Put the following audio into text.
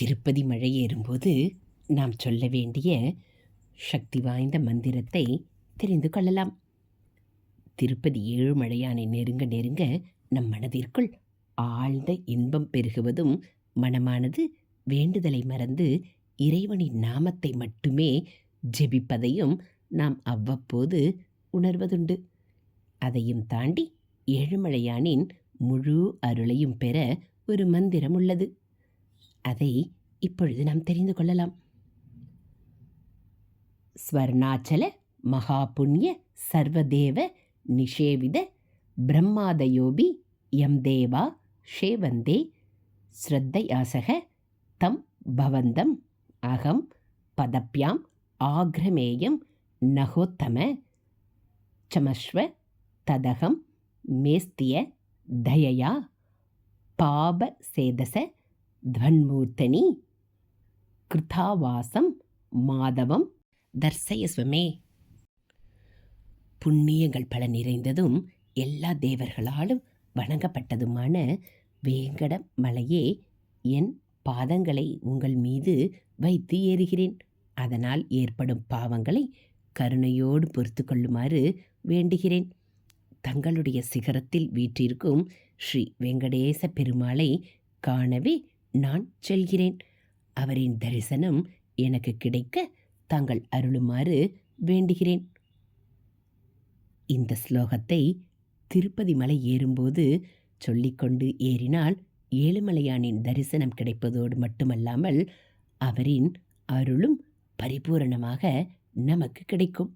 திருப்பதி மழை ஏறும்போது நாம் சொல்ல வேண்டிய சக்தி வாய்ந்த மந்திரத்தை தெரிந்து கொள்ளலாம். திருப்பதி ஏழுமலையானை நெருங்க நெருங்க நம் மனதிற்குள் ஆழ்ந்த இன்பம் பெருகுவதும் மனமானது வேண்டுதலை மறந்து இறைவனின் நாமத்தை மட்டுமே ஜெபிப்பதையும் நாம் அவ்வப்போது உணர்வதுண்டு. அதையும் தாண்டி ஏழுமலையானின் முழு அருளையும் பெற ஒரு மந்திரம் உள்ளது அதை இப்பொழுது நாம் தெரிந்து கொள்ளலாம். ஸ்வர்ணாச்சல மகாபுண்ணிய சர்வதேவ நிஷேவித பிரம்மாதயோபி எம் தேவா ஷேவந்தே ஸ்ரத்தையாசக தம் பவந்தம் அகம் பதப்பியாம் ஆக்ரமேயம் நகோத்தம சமஸ்வ ததகம் மேஸ்திய தயயா பாப சேதச துவன்மூர்த்தனி கிருதாவாசம் மாதவம் தர்சயஸ்வமே புண்ணியங்கள் பல நிறைந்ததும் எல்லா தேவர்களாலும் வணங்கப்பட்டதுமான வேங்கட மலையே என் பாதங்களை உங்கள் மீது வைத்து ஏறுகிறேன். அதனால் ஏற்படும் பாவங்களை கருணையோடு பொறுத்து கொள்ளுமாறு வேண்டுகிறேன். தங்களுடைய சிகரத்தில் வீற்றிருக்கும் ஸ்ரீ வெங்கடேச பெருமாளை காணவே நான் செல்கிறேன். அவரின் தரிசனம் எனக்கு கிடைக்க தாங்கள் அருளுமாறு வேண்டுகிறேன். இந்த ஸ்லோகத்தை திருப்பதி மலை ஏறும்போது சொல்லிக்கொண்டு ஏறினால் ஏழுமலையானின் தரிசனம் கிடைப்பதோடு மட்டுமல்லாமல் அவரின் அருளும் பரிபூரணமாக நமக்கு கிடைக்கும்.